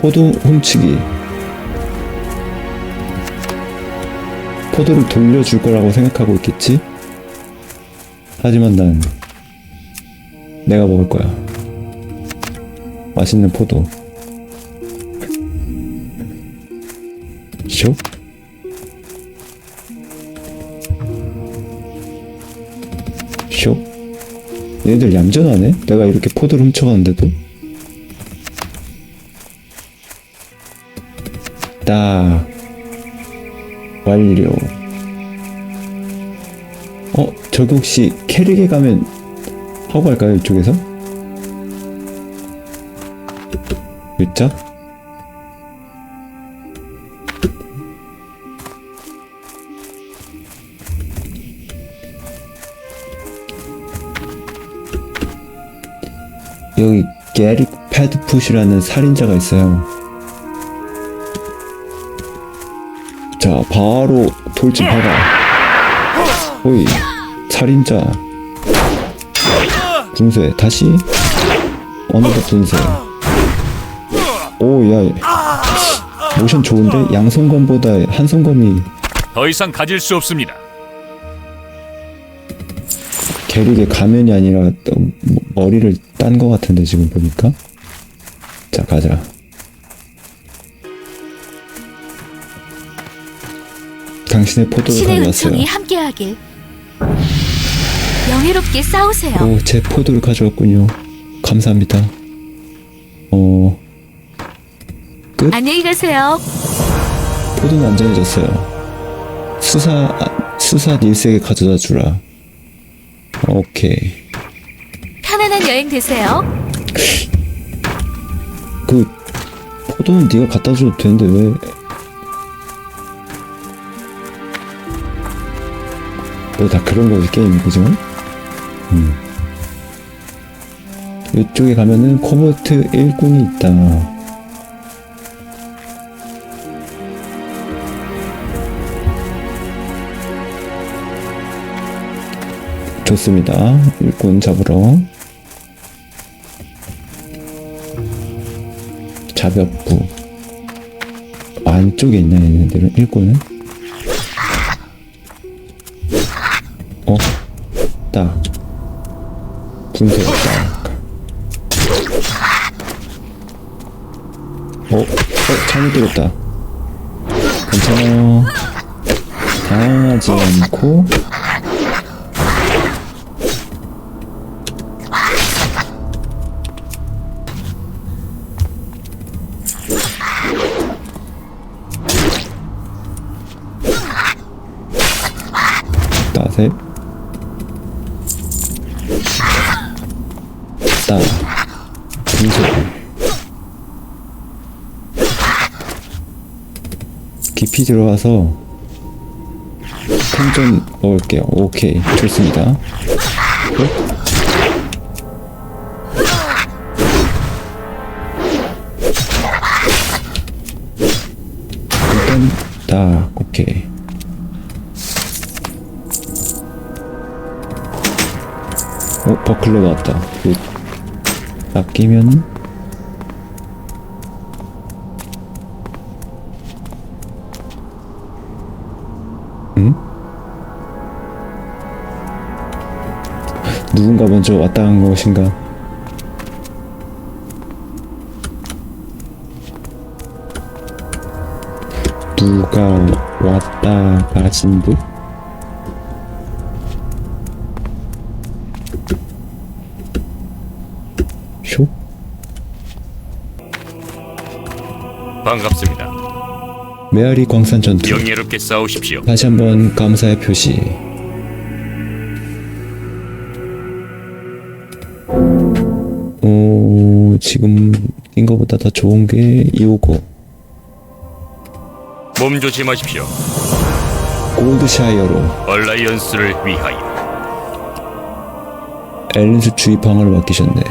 포도 훔치기. 포도를 돌려줄 거라고 생각하고 있겠지? 하지만 난 내가 먹을 거야. 맛있는 포도. 쇼? 쇼? 얘들 얌전하네? 내가 이렇게 포도를 훔쳐갔는데도? 딱 완료 어? 저기 혹시 캐릭에 가면 하고 갈까요 이쪽에서? 유자? 여기 게릭 패드풋이라는 살인자가 있어요. 자, 바로 돌진하라. 오이, 살인자. 분쇄, 다시. 어느덧 분쇄. 오, 야. 모션 좋은데? 양손검보다 한손검이 더 이상 가질 수 없습니다. 게릭의 가면이 아니라 또 머리를 딴 것 같은데 지금 보니까 자 가자 당신의 포도를 신의 가져왔어요 은총이 함께하길. 영예롭게 싸우세요. 오 제 포도를 가져왔군요 감사합니다 어 안녕히 가세요. 포도는 안전해졌어요 수사 아, 수사 닐스에게 가져다 주라 오케이 편안한 여행 되세요. 그 포도는 네가 갖다 줘도 되는데 왜 뭐다 그런 거지 게임 그죠? 음. 이쪽에 가면은 코버트 일꾼이 있다. 좋습니다. 일꾼 잡으러. 자벽부. 안쪽에 있나 얘네들은? 일꾼은 딱 어? 어? 잘못 들었다 괜찮아요 당황하지 않고 따 분쇄 깊이 들어가서 템좀 먹을게요. 오케이. 좋습니다. 일단 딱 오케이. 어, 버클러 나왔다. 굿. 아끼면 응? 누군가 먼저 왔다 간 것인가? 누가 왔다 가신 듯? 반갑습니다. 메아리 광산 전투 영예롭게 싸우십시오. 다시 한번 감사의 표시 오 지금 낀 거보다 더 좋은 게 이오고 몸 조심하십시오. 골드샤이어로 얼라이언스를 위하여. 앨런스 주의방어를 맡기셨네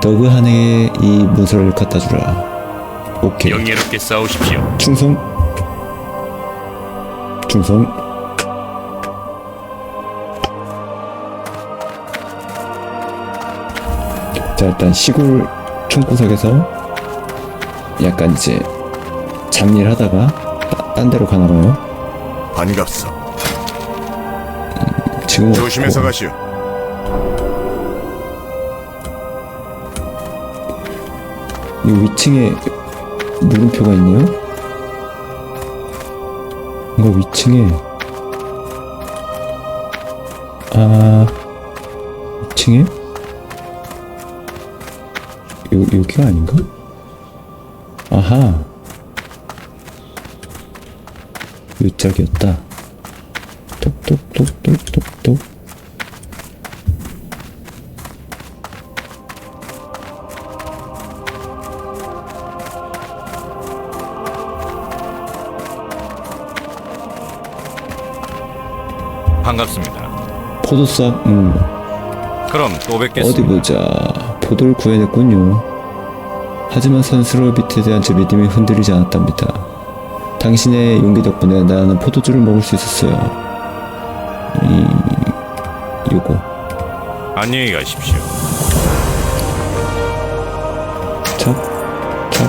더그 한에게 이 문서를 갖다 주라 오케이 영예롭게 싸우십시오. 충성 충성 자 일단 시골 총구석에서 약간 이제 잡일 하다가 따- 딴 데로 가나 봐요. 반갑소. 지금 조심해서. 가시오. 이 위층에 물음표가 있네요. 뭔가 위층에 아 위층에 요 여기가 아닌가? 아하 요짝이었다. 똑똑똑똑똑똑 반갑습니다. 포도싹 음 그럼 또 어디 뵙겠습니다. 보자. 포도를 구해냈군요. 하지만 선수로 빛에 대한 제 믿음이 흔들리지 않았답니다. 당신의 용기 덕분에 나는 포도주를 먹을 수 있었어요. 이 요거 안녕히 가십시오. 찹, 찹.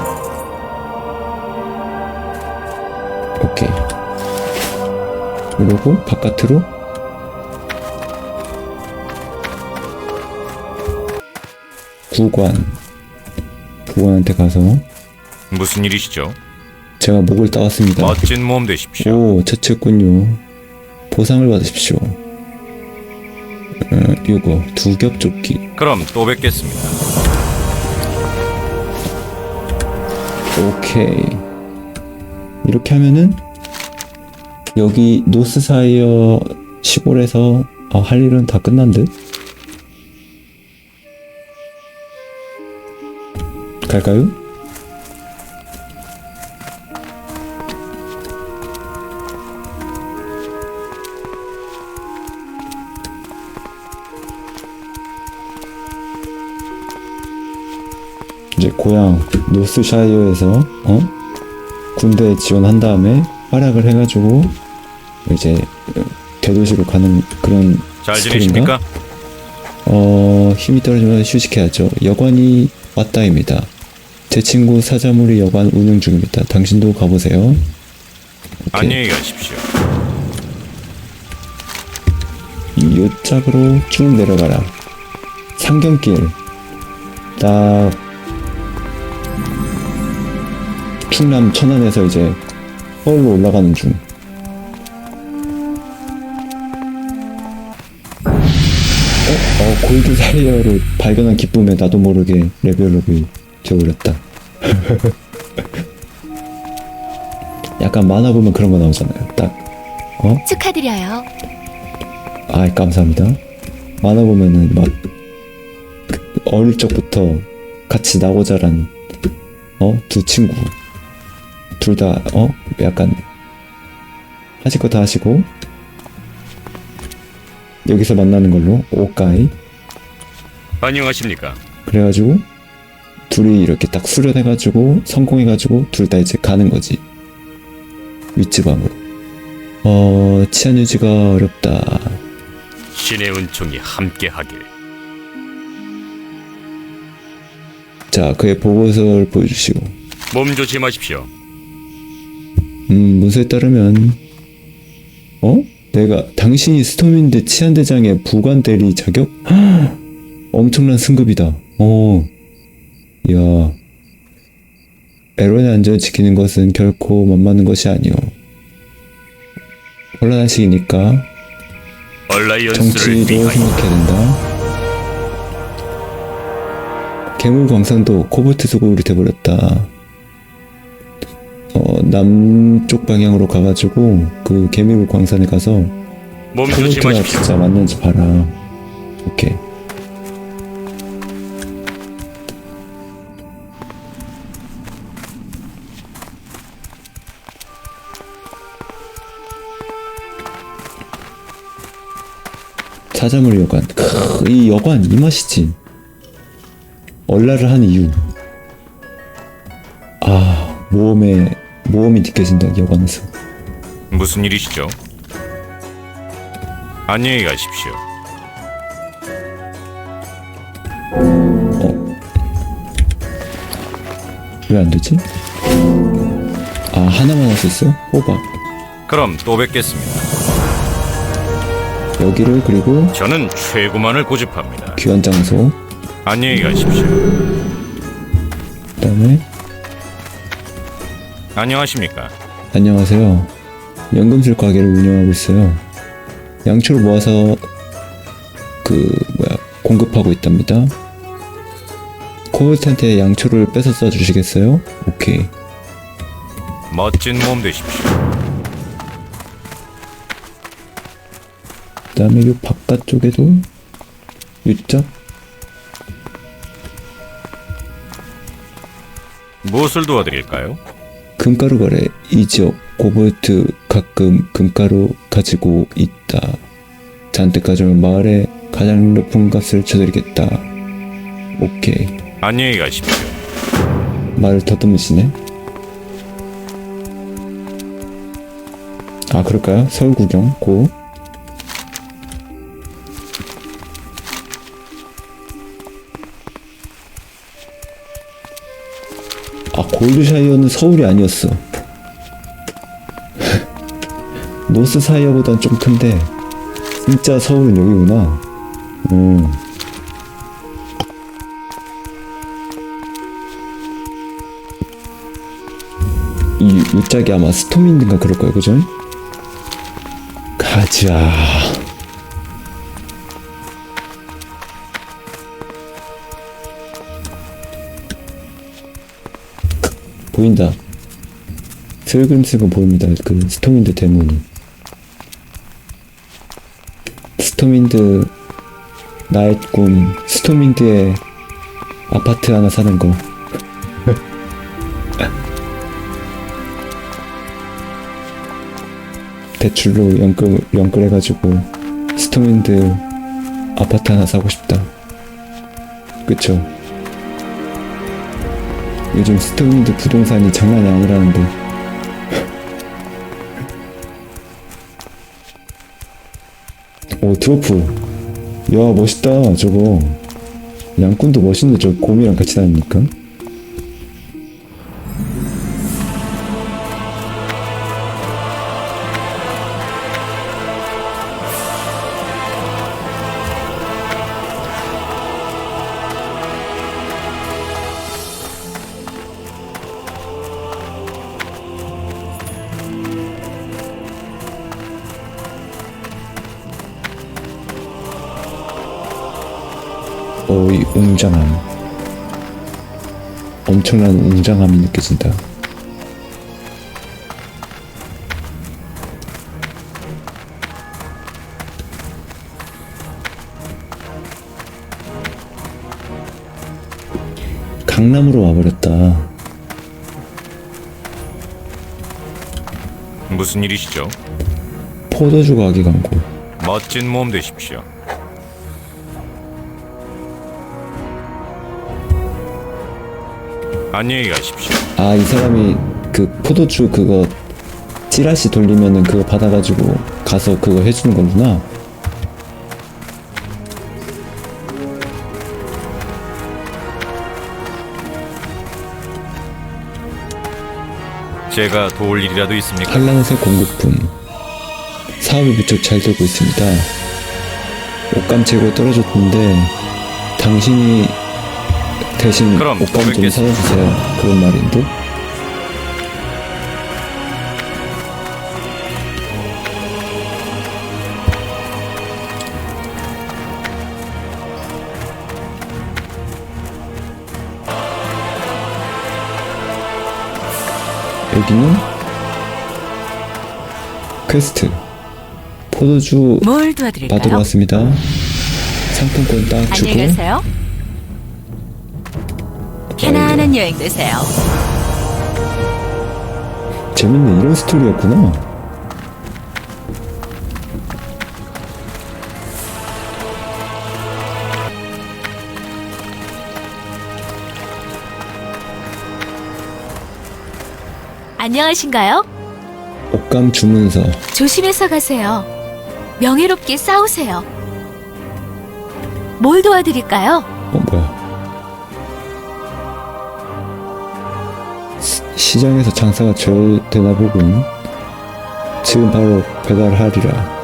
오케이. 그리고 바깥으로 구관 구관한테 가서 무슨 일이시죠? 제가 목을 따왔습니다. 멋진 몸 되십시오. 오, 처치했군요. 보상을 받으십시오. 어, 요거 두 겹 조끼. 그럼 또 뵙겠습니다. 오케이. 이렇게 하면은 여기 노스사이어 시골에서 아, 할 일은 다 끝난 듯? 갈까요? 이제 고향 노스샤이어에서 어? 군대에 지원한 다음에 활약을 해가지고 이제 대도시로 가는 그런 잘 스토리인가? 지내십니까? 어 힘이 떨어지면 휴식해야죠. 여관이 왔다입니다. 제 친구 사자물이 여관 운영 중입니다. 당신도 가보세요. 오케이. 안녕히 가십시오. 이 요짝으로 쭉 내려가라. 상경길. 딱 충남 천안에서 이제 서울로 올라가는 중. 어, 어 골드 사리어로 발견한 기쁨에 나도 모르게 레벨업이 되어버렸다. 약간 만화 보면 그런 거 나오잖아요. 딱 축하드려요. 아, 감사합니다. 만화 보면은 막그 어릴 적부터 같이 나고 자란 어두 친구 둘 다 어 약간 하실 거 다 하시고 여기서 만나는 걸로 오까이 안녕하십니까? 그래가지고 둘이 이렇게 딱 수련해가지고 성공해가지고 둘 다 이제 가는 거지 윗지방으로 어 치안 유지가 어렵다 신의 은총이 함께하길. 자 그의 보고서를 보여주시오 몸 조심하십시오. 음, 문서에 따르면, 어? 내가, 당신이 스톰인데 치안대장의 부관 대리 자격? 헉! 엄청난 승급이다. 어, 야. 에론의 안전을 지키는 것은 결코 만만한 것이 아니오. 혼란한 시기니까 정치도. 생각해야 된다. 괴물 광산도 코볼트 소굴이 돼버렸다. 어, 남쪽 방향으로 가가지고 그 괴물 광산에 가서 몸 코볼트가. 진짜 맞는지 봐라. 오케이. 사자물 여관. 크, 이 여관 이 맛이지. 얼라를 한 이유. 아 모험에 모험이 느껴진다 여관에서. 무슨 일이시죠? 안녕히 가십시오. 왜안 되지? 아 하나만 할 수 있어? 호박 그럼 또 뵙겠습니다. 여기를 그리고 저는 최고만을 고집합니다. 귀한 장소 안녕히 가십시오. 그다음에 안녕하십니까? 안녕하세요. 연금술 가게를 운영하고 있어요. 양초를 모아서 그 뭐야 공급하고 있답니다. 코볼트한테 양초를 뺏어 써주시겠어요? 오케이. 멋진 몸 되십시오. 그 다음에 요 바깥쪽에도 유적 무엇을 도와드릴까요? 금가루 거래 이 지역 코볼트 가끔 금가루 가지고 있다. 잔뜩 가져오면 마을에 가장 높은 값을 쳐드리겠다. 오케이. 안녕히 가십시오. 말을 더듬으시네. 아 그럴까요? 서울 구경 고. 아 골드샤이어는 서울이 아니었어. 노스사이어보단 좀 큰데 진짜 서울은 여기구나. 음. 이 유짝이 아마 스톰인든가 그럴 거예요, 그죠? 가자. 보인다. 슬금슬금 보입니다. 그 스톰인드 대문이. 스톰인드 나의 꿈. 스톰인드의 아파트 하나 사는 거. 대출로 연끌, 연끌해가지고 스톰인드 아파트 하나 사고 싶다. 그쵸? 요즘 스톰인드 부동산이 장난이 아니라는데. 오, 트로프. 야, 멋있다, 저거. 양꾼도 멋있는데 저 곰이랑 같이 다닙니까? 이 웅장함. 엄청난 웅장함이 느껴진다. 강남으로 와버렸다. 무슨 일이시죠? 포도주 가게 광고. 멋진 몸 되십시오. 안녕히 가십시오. 아, 이 사람이 그 포도주 그거 찌라시 돌리면은 그거 받아가지고 가서 그거 해주는 거구나. 제가 도울 일이라도 있습니까? 한란새 공급품. 사업이 무척 잘 되고 있습니다. 옷감 재고 떨어졌는데 당신이 대신 그럼 옷감 좀 뵙겠습니다. 사주세요. 그런 말인데. 여기는 퀘스트 포도주 뭘 도와드릴까요? 받으러 왔습니다. 상품권 딱 주고 안녕히 가세요. 편안한 여행 되세요. 재밌네 이런 스토리였구나. 안녕하신가요? 옷감 주문서 조심해서 가세요. 명예롭게 싸우세요. 뭘 도와드릴까요? 어 뭐야 시장에서 장사가 잘 되나 보군. 지금 바로 배달하리라.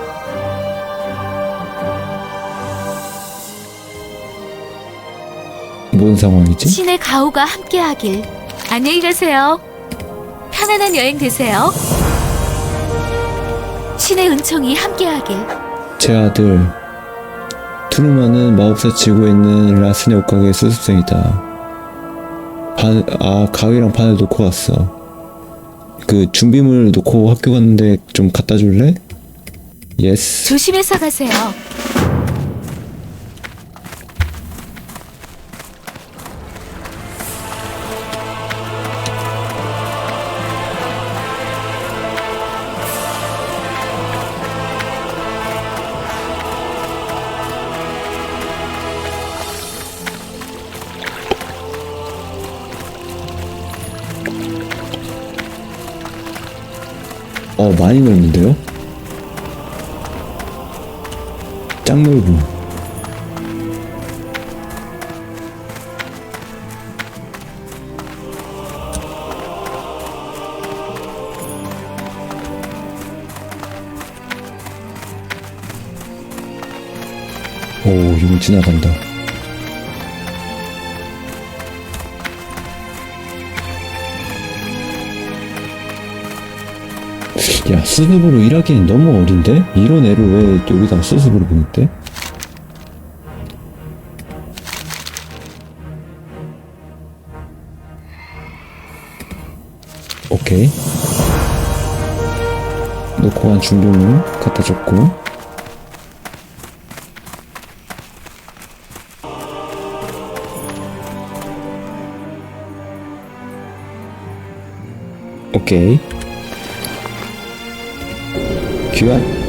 뭔 상황이지? 신의 가호가 함께하길. 안녕히 가세요. 편안한 여행 되세요. 신의 은총이 함께하길. 제 아들 투르마는 마법사 지구에 있는 라스네 옷가게의 수습생이다. 반, 아 가위랑 바늘 놓고 갔어. 그 준비물 놓고 학교 갔는데 좀 갖다 줄래? 예스. 조심해서 가세요. 많이 넓는데요? 짱 넓음. 오, 용 지나간다. 야, 수습으로 일하기엔 너무 어린데? 이런 애를 왜 여기다가 수습으로 보냈대? 오케이. 놓고 간 중경을 갖다 줬고. 오케이. 귀환.